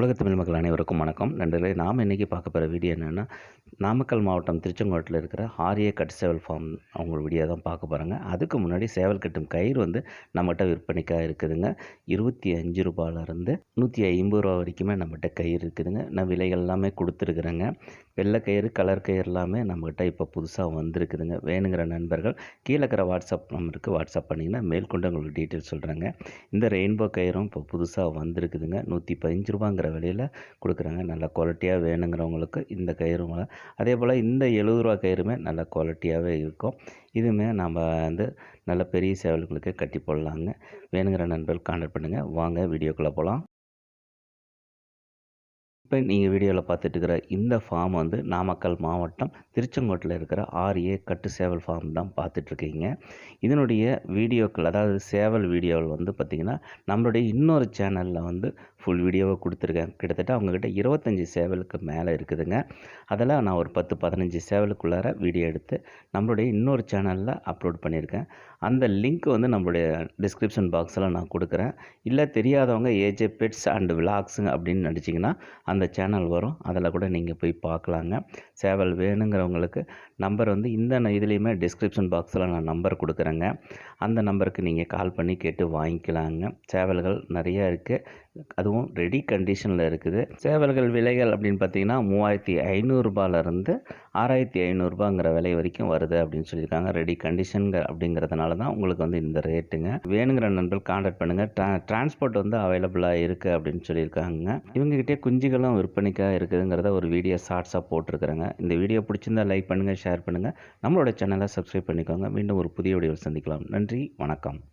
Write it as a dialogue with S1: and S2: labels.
S1: உலகத்தமிழ் மக்கள் அனைவருக்கும் வணக்கம். நண்பர்களே நாம் இன்றைக்கி பார்க்க போகிற வீடியோ என்னென்னா நாமக்கல் மாவட்டம் திருச்செங்கோட்டில் இருக்கிற ஆரிய கட் சேவல் ஃபார்ம் அவங்க வீடியோ தான் பார்க்க போகிறாங்க அதுக்கு முன்னாடி சேவல் கட்டும் கயிறு வந்து நம்மகிட்ட விற்பனைக்காக இருக்குதுங்க. இருபத்தி அஞ்சு ரூபாயிலேருந்து நூற்றி ஐம்பது ரூபா வரைக்குமே நம்மகிட்ட கயிறு இருக்குதுங்க. நான் விலைகள் எல்லாமே கொடுத்துருக்குறேங்க. வெள்ளை கயிறு கலர் கயிறு எல்லாமே நம்மகிட்ட இப்போ புதுசாக வந்திருக்குதுங்க. வேணுங்கிற நண்பர்கள் கீழே இருக்கிற வாட்ஸ்அப் நம்பருக்கு வாட்ஸ்அப் பண்ணிங்கன்னா மேற்கொண்டு உங்களுக்கு டீட்டெயில் சொல்கிறேங்க இந்த ரெயின்போ கயிறும் இப்போ புதுசாக வந்திருக்குதுங்க. நூற்றி பதினஞ்சு ரூபாங்கிற விலையில் கொடுக்குறாங்க. நல்ல குவாலிட்டியாக வேணுங்கிறவங்களுக்கு இந்த கயிறு அதே போல் இந்த எழுபது ரூபா கயிறுமே நல்ல குவாலிட்டியாகவே இருக்கும். இதுவுமே நம்ம வந்து நல்ல பெரிய சேவல்களுக்கு கட்டி போடலாங்க. வேணுங்கிற நண்பர்கள் காண்டக்ட் பண்ணுங்கள் வாங்க வீடியோக்குள்ளே போகலாம் இப்போ நீங்கள் வீடியோவில் பார்த்துட்டு இருக்கிற இந்த ஃபார்ம் வந்து நாமக்கல் மாவட்டம் திருச்செங்கோட்டில் இருக்கிற ஆர்ஏ கட்டு சேவல் ஃபார்ம் தான் பார்த்துட்ருக்கீங்க இதனுடைய வீடியோக்கள் அதாவது சேவல் வீடியோவில் வந்து பார்த்திங்கன்னா நம்மளுடைய இன்னொரு சேனலில் வந்து ஃபுல் வீடியோவை கொடுத்துருக்கேன். கிட்டத்தட்ட அவங்கக்கிட்ட இருபத்தஞ்சி சேவலுக்கு மேலே இருக்குதுங்க. அதெல்லாம் நான் ஒரு பத்து பதினஞ்சு சேவலுக்குள்ளார வீடியோ எடுத்து நம்மளுடைய இன்னொரு சேனலில் அப்லோட் பண்ணியிருக்கேன் அந்த லிங்க் வந்து நம்மளுடைய டிஸ்கிரிப்ஷன் பாக்ஸில் நான் கொடுக்குறேன். இல்லை தெரியாதவங்க ஏஜே பெட்ஸ் அண்ட் விலாக்ஸுங்க அப்படின்னு நினச்சிங்கன்னா அந்த சேனல் வரும் அதில் கூட நீங்கள் போய் பார்க்கலாங்க. சேவல் வேணுங்கிறவங்களுக்கு நம்பர் வந்து இந்த இதுலேயுமே டிஸ்கிரிப்ஷன் பாக்ஸில் நான் நம்பர் கொடுக்குறேங்க. அந்த நம்பருக்கு நீங்கள் கால் பண்ணி கேட்டு வாங்கிக்கலாங்க. சேவல்கள் நிறையா இருக்குது அதுவும் ரெடி கண்டிஷனில் இருக்குது. சேவல்கள் விலைகள் அப்படின்னு பார்த்தீங்கன்னா மூவாயிரத்தி ஐநூறுரூபாலேருந்து ஆறாயிரத்தி ஐநூறுரூபாங்கிற விலை வரைக்கும் வருது அப்படின்னு சொல்லியிருக்காங்க. ரெடி கண்டிஷனுங்க அப்படிங்கிறதுனால தான் உங்களுக்கு வந்து இந்த ரேட்டுங்க வேணுங்கிற நண்பர்கள் காண்டாக்ட் பண்ணுங்கள் ட்ரா டிரான்ஸ்போர்ட் வந்து அவைலபிளாக இருக்குது அப்படின்னு சொல்லியிருக்காங்க. இவங்ககிட்டே குஞ்சுகளும் விற்பனைக்காக இருக்குதுங்கிறத ஒரு வீடியோ ஷார்ட்ஸாக போட்டிருக்கிறேங்க. இந்த வீடியோ பிடிச்சிருந்தா லைக் பண்ணுங்கள் ஷேர் பண்ணுங்கள் நம்மளோட சேனலை சப்ஸ்கிரைப் பண்ணிக்கோங்க. மீண்டும் ஒரு புதிய வீடியோவில் சந்திக்கலாம். நன்றி வணக்கம்.